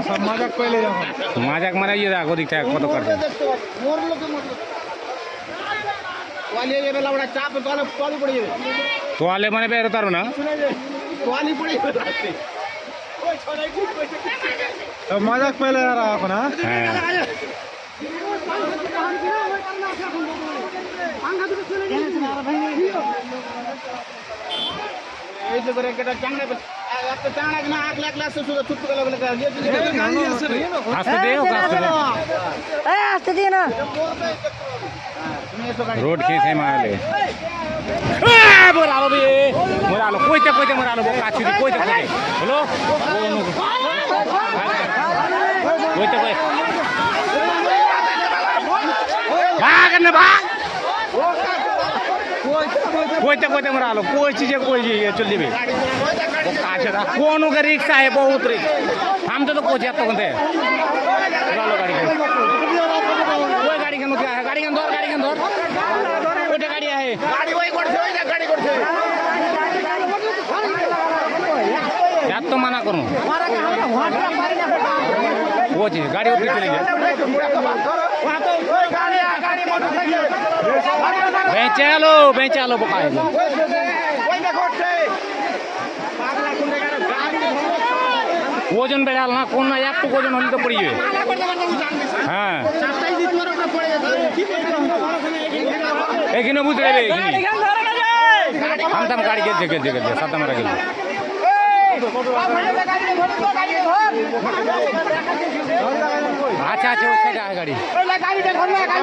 সব মজাক পেলে যখন মাজাক মানে ইয়ে দেখ ওদিক থেকে কত কাটছে তোয়ালি যাবে লাউড়া চাপ তোয়ালে তোয়ালি পড়ে যাবে তোয়ালে মানে বেরোতে পারবো না তোয়ালি পড়ে যাবে রাস্তে সব মজাক পেলে এরা এখন হ্যাঁ হ্যাঁ এই তো করে একটা চাংড়া একটা চাংড়া না আকলে আকলে আসছে শুধু ছুটতে গেলে বলে আসতে দে ওকে আসতে দে আসতে দিয়ে না তুমি কইতে কইতে আমরা আলো কইছি যে কই চলে যাবে। আচ্ছা কোন রিক্সা আছে বহুত রিক্সা। আমি তো কইছি আর তখন চলো গাড়ি ওই গাড়ি কেন গাড়ি কেন ধর গাড়ি কেন ধর। ওইটা গাড়ি আছে গাড়ি ওই করছে ওই গাড়ি করছে। যার তো মানা করুন। বলছি গাড়ি উঠে চলে গেছে। বেঁচে গেল বেঁচে গেল বোকা ওজন বেড়াল না, কোন না, একটু ওজন হলে তো পড়ে হ্যাঁ। এখানে বুঝতে পারবে আমতাম গাড়ি গেছে গেছে গেছে সাতামারা গেল আচ্ছা আচ্ছা ওই সাইডে গাড়ি।